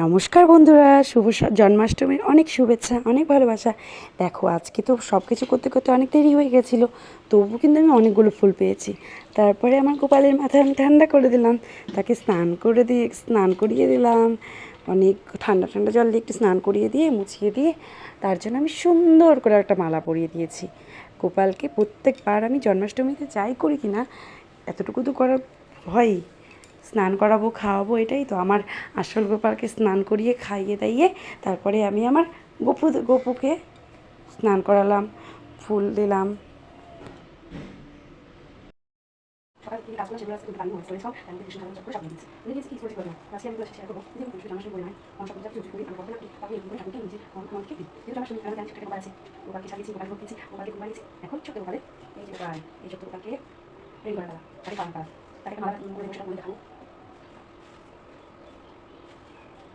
নমস্কার বন্ধুরা, শুভ জন্মাষ্টমীর অনেক শুভেচ্ছা, অনেক ভালোবাসা। দেখো, আজকে তো সব কিছু করতে করতে অনেক দেরি হয়ে গেছিল তবু কিন্তু আমি অনেকগুলো ফুল পেয়েছি। তারপরে আমার গোপালের মাথা আমি ঠান্ডা করে দিলাম, তাকে স্নান করে দিয়ে, স্নান করিয়ে দিলাম। অনেক ঠান্ডা ঠান্ডা জল দিয়ে একটু স্নান করিয়ে দিয়ে, মুছিয়ে দিয়ে, তার জন্য আমি সুন্দর করে একটা মালা পরিয়ে দিয়েছি। গোপালকে প্রত্যেকবার আমি জন্মাষ্টমীতে যাই করি কি না এতটুকু তো করা হয়ই স্নান করাবো, খাওয়াবো, এটাই তো। আমার আসল গোপালকে স্নান করিয়ে, খাইয়ে, দাইয়ে, তারপরে আমি আমার গপু, গপুকে স্নান করালাম, ফুল দিলাম। এখন ছোট গোপালে এই যে গোপাল এই ছোট গোপালকে রেডি করা তাকে পালন করা তাকে মালা করে দেখাবো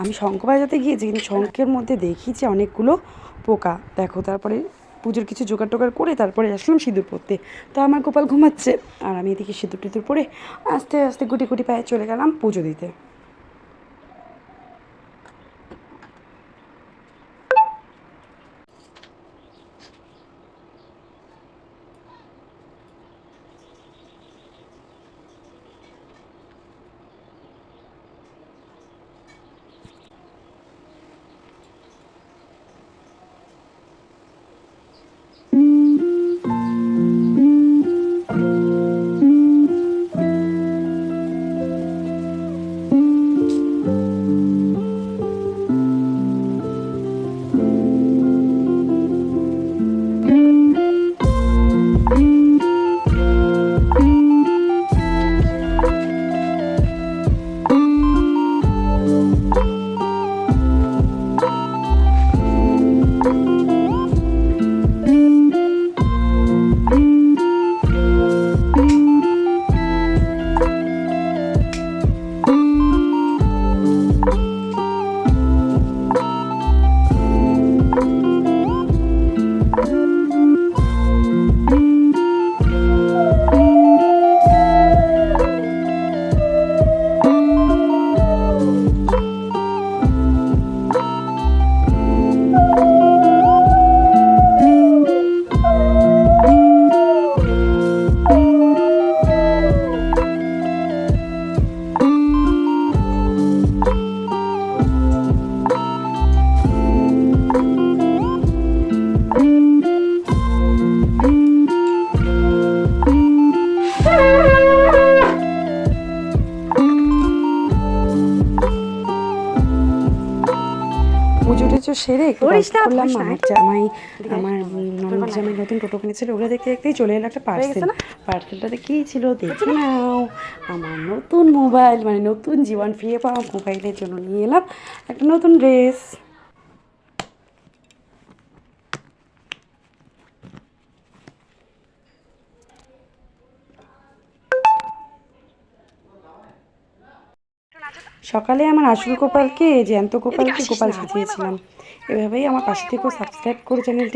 আমি শঙ্খ বাজাতে গিয়েছি কিন্তু শঙ্খের মধ্যে দেখি যে অনেকগুলো পোকা। দেখো, তারপরে পুজোর কিছু জোগাড় টোগাড় করে তারপরে আসলাম সিঁদুর পরতে তো আমার গোপাল ঘুমাচ্ছে আর আমি এদিকে সিঁদুর টিঁদুর পরে আস্তে আস্তে গুটি গুটি পায়ে চলে গেলাম পুজো দিতে। পুজো টুজো সেরে একটু করলাম। আমার জামাই আমার ননদ জামাই নতুন টোটো কিনেছিল ওগুলো দেখতে দেখতেই চলে এলো একটা পার্সেল পার্সেলটাতে কী ছিল দেখে নাও। আমার নতুন মোবাইল মানে নতুন জীবন ফিরে পাওয়া মোবাইলের জন্য নিয়ে এলাম একটা নতুন ড্রেস সকালে আমার আসল গোপালকে জ্যান্ত গোপালকে গোপাল সাজিয়েছিলাম। এভাবেই আমার পাশে থেকেও সাবস্ক্রাইব করে চ্যানেলটি